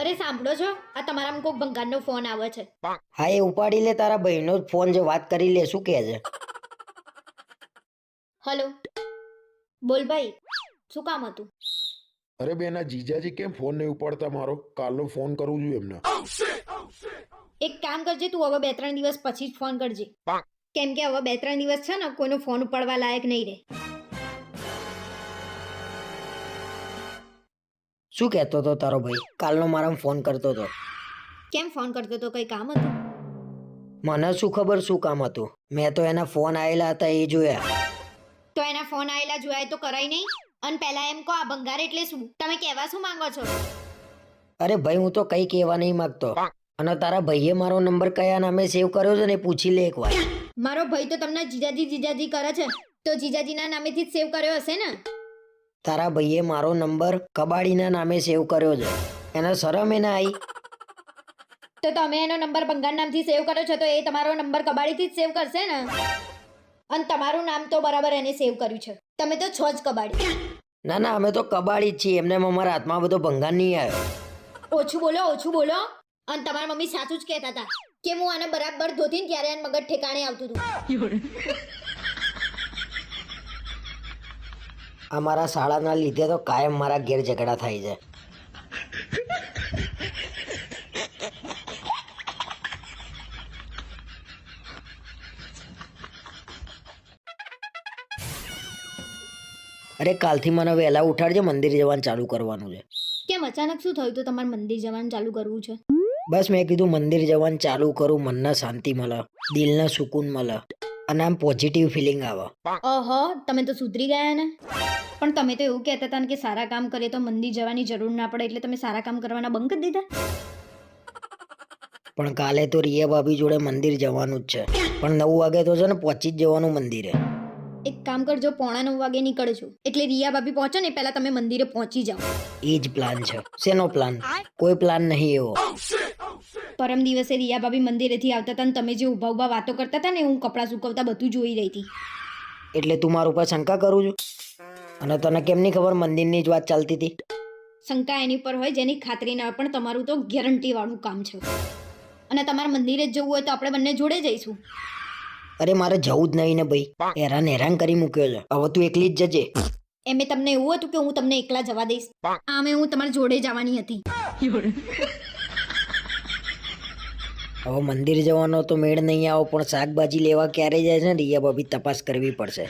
અરે સાંભળો છો? આ તમારા કોઈક ભંગારનો ફોન આવે છે. હા એ ઉપાડી લે તારા ભાઈનો ફોન જે વાત કરી લે શું કહે છે? હલો. બોલ ભાઈ શું કામ હતું? અરે બેના જીજાજી કેમ ફોન નહીં ઉપાડતા મારો? કાલનો ફોન કરું છું એમને. એક કામ કરજે તું હવે બે ત્રણ દિવસ પછી જ ફોન કરજે. કેમ કે હવે બે ત્રણ દિવસ છે ને કોઈનો ફોન ઉપાડવા લાયક નહીં રહે. શું કહેતો હતો તારો ભાઈ? કાલનો મારા ફોન કરતો હતો. કેમ ફોન કરતો તો કઈ કામ હતું? મને શું ખબર શું કામ હતું? મેં તો એના ફોન આવેલા હતા એ જોયા. તો એના ફોન આવેલા જોયા તો કરાય નહીં? અને પહેલા એમ કહો આ ભંગાર એટલે શું? તમે કહેવા શું માંગો છો? અરે ભાઈ હું તો કઈ કહેવા નહીં માંગતો. અને તારા ભાઈએ મારો નંબર કયા નામે સેવ કર્યો છે ને એ પૂછી લે એકવાર. મારો ભાઈ તો તમને જીજાજી જીજાજી કરે છે. તો જીજાજીના નામેથી જ સેવ કર્યો હશે ને? તારા ભાઈએ મારો નંબર કબાડીના નામે સેવ કર્યો છે. એને શરમ એને આવી તો તમે એનો નંબર ભંગાર નામથી સેવ કર્યો છે તો એ તમારો નંબર કબાડીથી જ સેવ કરશે ને? અને તમારું નામ તો બરાબર એને સેવ કર્યું છે. તમે તો છો જ કબાડી. ના ના અમે તો કબાડી જ છીએ. એમને અમારા હાથમાં બધો ભંગાર નહીં આવ્યો ઓછું બોલો ઓછું બોલો. અને તમારા મમ્મી સાચું જ કહેતા હતા કે હું આને બરાબર ધોતી ને ત્યારે એને મગજ ઠેકાણે આવતું હતું. આ મારા શાળાના લીધે તો કાયમ મારા ઘેર ઝઘડા થાય છે. અરે કાલથી મને વહેલા ઉઠાડજે મંદિર જવાનું ચાલુ કરવાનું છે. કેમ અચાનક શું થયું? તો તમારે મંદિર જવાનું ચાલુ કરવું છે? બસ મેં કીધું મંદિર જવાનું ચાલુ કરું મનને શાંતિ મળે દિલને સુકૂન મળે. અને આમ પોઝિટિવ ફિલિંગ આવે. ઓહો તમે તો સુધરી ગયા ને? પણ તમે તો એવું કહેતા હતા ને કે સારા કામ કરીએ તો મંદિર જવાની જરૂર ના પડે એટલે તમે સારા કામ કરવાના બંધ કરી દીધા? પણ કાલે તો રિયા ભાભી જોડે મંદિર જવાનું જ છે. પણ નવ વાગે તો છે ને પહોંચી જ જવાનું મંદિરે. એક કામ કરજો પોણા નવ વાગે નીકળજો. એટલે રિયા ભાભી પહોંચો ને પહેલા તમે મંદિરે પહોંચી જાઓ. એ જ પ્લાન છે. શેનો પ્લાન કોઈ પ્લાન નહીં એવો. પરમ દિવસે રિયાભાભી મંદિરેથી આવતા હતા ને તમે જે ઊભા ઊભા વાતો કરતા હતા ને હું કપડાં સુકવતા બધું જોઈ રહી હતી. એટલે તું મારા ઉપર શંકા કરું છું? અને તને કેમ નહીં ખબર મંદિરની જ વાત ચાલતી હતી? શંકા એની પર હોય જેની ખાતરી ના હોય પણ તમારું તો ગેરંટી વાળું કામ છે. અને તમારે મંદિરે જ જવું હોય તો આપણે બંને જોડે જઈશું. અરે મારે જવું જ નહીં ને ભાઈ. હેરાન હેરાન કરી મૂક્યો છે. હવે તું એકલી જ જજે. એમે તમને એવું હતું કે હું તમને એકલા જવા દઈશ? આમે હું તમારી જોડે જવાની હતી. હવે મંદિર જવાનો તો મેળ નહીં આવો, પણ શાકભાજી લેવા ક્યારે જાય છે ને, રિયા ભાભી, તપાસ કરવી પડશે.